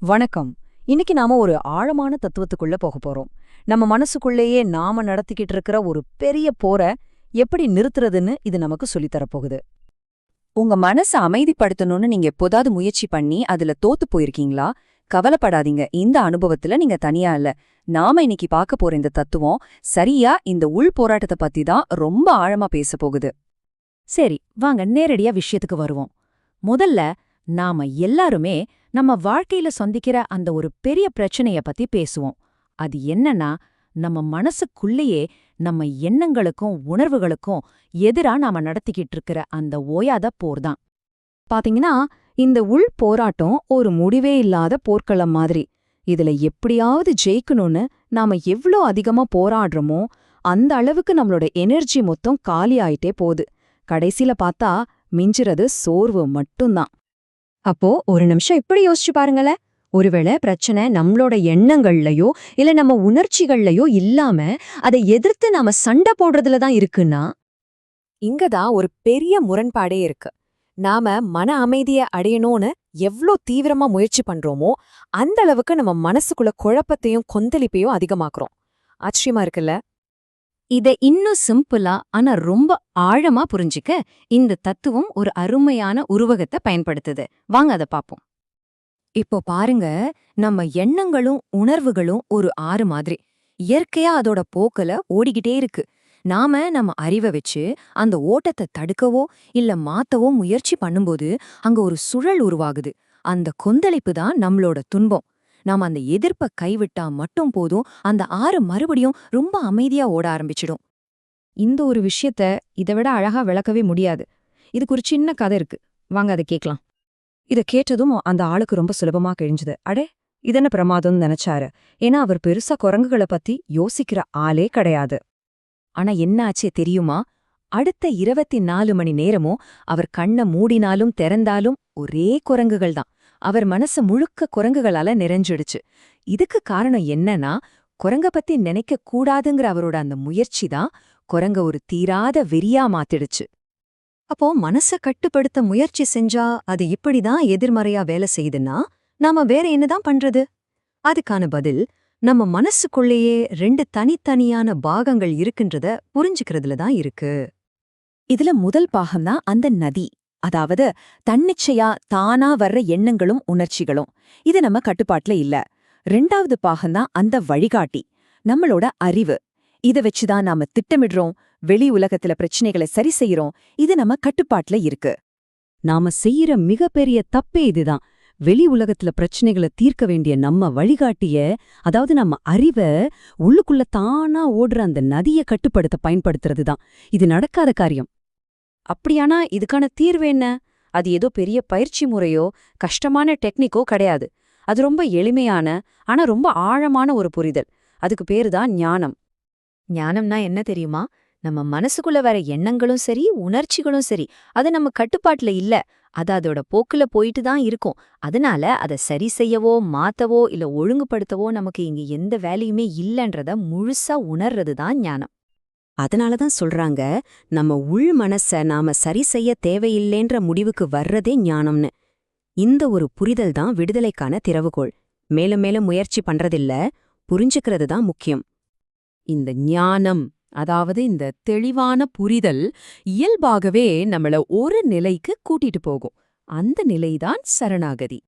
வணக்கம். இன்னைக்கு நாம ஒரு ஆழமான தத்துவத்துக்குள்ள போக போறோம். நம்ம மனசுக்குள்ளேயே நாம நடத்திக்கிட்டு இருக்கிற ஒரு பெரிய போரை எப்படி நிறுத்துறதுன்னு இது நமக்கு சொல்லித் தரப்போகுது. உங்க மனச அமைதிப்படுத்தணும்னு நீங்க எப்போதாவது முயற்சி பண்ணி அதுல தோத்து போயிருக்கீங்களா? கவலைப்படாதீங்க. இந்த அனுபவத்துல நீங்க தனியா இல்ல. நாம இன்னைக்கு பார்க்க போற இந்த தத்துவம் சரியா இந்த உள் போராட்டத்தை பத்தி தான் ரொம்ப ஆழமா பேச போகுது. சரி வாங்க நேரடியா விஷயத்துக்கு வருவோம். முதல்ல நாம எல்லாருமே நம்ம வாழ்க்கையில சந்திக்கிற அந்த ஒரு பெரிய பிரச்சனைய பத்தி பேசுவோம். அது என்னன்னா நம்ம மனசுக்குள்ளேயே நம்ம எண்ணங்களுக்கும் உணர்வுகளுக்கும் எதிரா நாம நடத்திக்கிட்டு இருக்கிற அந்த ஓயாத போர் தான். பாத்தீங்கன்னா இந்த உள் போராட்டம் ஒரு முடிவே இல்லாத போர்க்களம் மாதிரி. இதுல எப்படியாவது ஜெயிக்கணும்னு நாம எவ்ளோ அதிகமா போராடுறோமோ அந்த அளவுக்கு நம்மளோட எனர்ஜி மொத்தம் காலி ஆயிட்டே போகுது. கடைசில பார்த்தா மிஞ்சுறது சோர்வு மட்டும்தான். அப்போ ஒரு நிமிஷம் இப்படி யோசிச்சு பாருங்களேன். ஒருவேளை பிரச்சனை நம்மளோட எண்ணங்கள்லயோ இல்ல நம்ம உணர்ச்சிகள்லயோ இல்லாம அதை எதிர்த்து நாம சண்டை போடுறதுல தான் இருக்குன்னா? இங்கதான் ஒரு பெரிய முரண்பாடே இருக்கு. நாம மன அமைதிய அடையணும்னு எவ்ளோ தீவிரமா முயற்சி பண்றோமோ அந்த அளவுக்கு நம்ம மனசுக்குள்ள குழப்பத்தையும் கொந்தளிப்பையும் அதிகமாக்குறோம். ஆச்சரியமா இருக்குல்ல? இதை இன்னும் சிம்பிளா ஆனா ரொம்ப ஆழமா புரிஞ்சிக்க இந்த தத்துவம் ஒரு அருமையான உருவகத்தை பயன்படுத்துது. வாங்க அதை பார்ப்போம் இப்போ பாருங்க நம்ம எண்ணங்களும் உணர்வுகளும் ஒரு ஆறு மாதிரி. இயற்கையா அதோட போக்கல ஓடிக்கிட்டே இருக்கு. நாம நம்ம அறிவை வச்சு அந்த ஓட்டத்தை தடுக்கவோ இல்ல மாத்தவோ முயற்சி பண்ணும்போது அங்க ஒரு சுழல் உருவாகுது. அந்த கொந்தளிப்பு தான் நம்மளோட துன்பம். நாம அந்த எதிர்ப்ப கைவிட்டா மட்டும் போதும் அந்த ஆறு மறுபடியும் ரொம்ப அமைதியா ஓட ஆரம்பிச்சிடும். இந்த ஒரு விஷயத்த இதை விட அழகா விளக்கவே முடியாது. இதுக்கு ஒரு சின்ன கதை இருக்கு. வாங்க அதை கேட்கலாம். இத கேட்டதும் அந்த ஆளுக்கு ரொம்ப சுலபமா கிழிஞ்சுது. அடே இதென்ன பிரமாதம்னு நினைச்சாரு. ஏன்னா அவர் பெருசா குரங்குகளை பத்தி யோசிக்கிற ஆளே கிடையாது. ஆனா என்னாச்சே தெரியுமா? அடுத்த இருபத்தி நாலு மணி நேரமும் அவர் கண்ண மூடினாலும் திறந்தாலும் ஒரே குரங்குகள் தான். அவர் மனசு முழுக்க குரங்குகளால நிறைஞ்சிடுச்சு. இதுக்கு காரணம் என்னன்னா குரங்க பத்தி நினைக்க கூடாதுங்கிற அவரோட அந்த முயற்சி தான் குரங்க ஒரு தீராத வெறியா மாத்திடுச்சு. அப்போ மனச கட்டுப்படுத்த முயற்சி செஞ்சா அது இப்படிதான் எதிர்மறையா வேலை செய்யுதுன்னா நாம வேற என்னதான் பண்றது? அதுக்கான பதில் நம்ம மனசுக்குள்ளேயே ரெண்டு தனித்தனியான பாகங்கள் இருக்குன்றத புரிஞ்சுக்கிறதுல தான் இருக்கு. இதுல முதல் பாகம்தான் அந்த நதி. அதாவது தன்னிச்சையா தானா வர்ற எண்ணங்களும் உணர்ச்சிகளும். இது நம்ம கட்டுப்பாட்டுல இல்ல. ரெண்டாவது பாகம்தான் அந்த வழிகாட்டி நம்மளோட அறிவு. இத வச்சுதான் நாம திட்டமிடுறோம் வெளி உலகத்துல பிரச்சனைகளை சரி செய்யறோம். இது நம்ம கட்டுப்பாட்டுல இருக்கு. நாம செய்யற மிகப்பெரிய தப்பே இதுதான். வெளி உலகத்துல பிரச்சனைகளை தீர்க்க வேண்டிய நம்ம வழிகாட்டிய அதாவது நம்ம அறிவ உள்ளுக்குள்ள தானா ஓடுற அந்த நதிய கட்டுப்படுத்த பயன்படுத்துறது தான் இது நடக்காத காரியம். அப்படியானா இதுக்கான தீர்வு என்ன? அது ஏதோ பெரிய பயிற்சி முறையோ கஷ்டமான டெக்னிக்கோ கிடையாது. அது ரொம்ப எளிமையான ஆனா ரொம்ப ஆழமான ஒரு புரிதல். அதுக்கு பேரு தான் ஞானம். ஞானம்னா என்ன தெரியுமா? நம்ம மனசுக்குள்ள வர எண்ணங்களும் சரி உணர்ச்சிகளும் சரி அது நம்ம கட்டுப்பாட்டுல இல்ல. அது அதோட போக்குல போயிட்டு தான் இருக்கும். அதனால அதை சரி செய்யவோ மாத்தவோ இல்ல ஒழுங்குபடுத்தவோ நமக்கு இங்க எந்த வேலையுமே இல்லன்றத முழுசா உணர்றது தான் ஞானம். அதனால தான் சொல்றாங்க நம்ம உள் மனச நாம சரி செய்ய தேவையில்லைன்ற முடிவுக்கு வர்றதே ஞானம்னு. இந்த ஒரு புரிதல் தான் விடுதலைக்கான திறவுகோள். மேலும் மேலும் முயற்சி பண்றதில்ல புரிஞ்சுக்கிறது தான் முக்கியம். இந்த ஞானம் அதாவது இந்த தெளிவான புரிதல் இயல்பாகவே நம்மள ஒரு நிலைக்கு கூட்டிட்டு போகும். அந்த நிலைதான் சரணாகதி.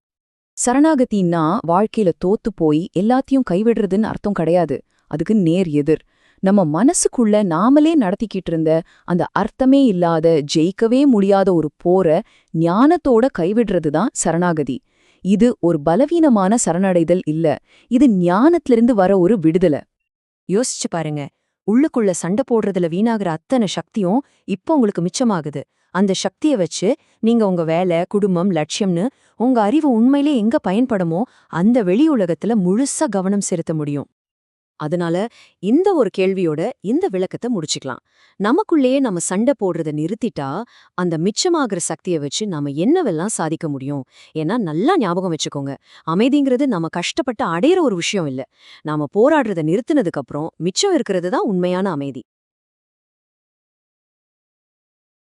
சரணாகதின்னா வாழ்க்கையில தோத்து போய் எல்லாத்தையும் கைவிடுறதுன்னு அர்த்தம் கிடையாது. அதுக்கு நேர் எதிர். நம்ம மனசுக்குள்ள நாமளே நடத்திக்கிட்டு இருந்த அந்த அர்த்தமே இல்லாத ஜெயிக்கவே முடியாத ஒரு போர ஞானத்தோட கைவிடுறது தான் சரணாகதி. இது ஒரு பலவீனமான சரணடைதல் இல்ல. இது ஞானத்திலிருந்து வர ஒரு விடுதலை. யோசிச்சு பாருங்க. உள்ளுக்குள்ள சண்டை போடுறதுல வீணாகிற அத்தனை சக்தியும் இப்போ உங்களுக்கு மிச்சமாகுது. அந்த சக்திய வச்சு நீங்க உங்க வேலை குடும்பம் லட்சியம்னு உங்க அறிவு உண்மையிலே எங்க பயன்படுமோ அந்த வெளி உலகத்துல முழுசா கவனம் செலுத்த முடியும். அதனால இந்த ஒரு கேள்வியோட இந்த விளக்கத்தை முடிச்சுக்கலாம். நமக்குள்ளேயே நம்ம சண்டை போடுறத நிறுத்திட்டா அந்த மிச்சமாகிற சக்தியை வச்சு நாம என்னவெல்லாம் சாதிக்க முடியும்? ஏன்னா நல்லா ஞாபகம் வச்சுக்கோங்க. அமைதிங்கிறது நம்ம கஷ்டப்பட்டு அடையிற ஒரு விஷயம் இல்ல. நாம போராடுறத நிறுத்தினதுக்கு அப்புறம் மிச்சம் இருக்கிறது தான் உண்மையான அமைதி.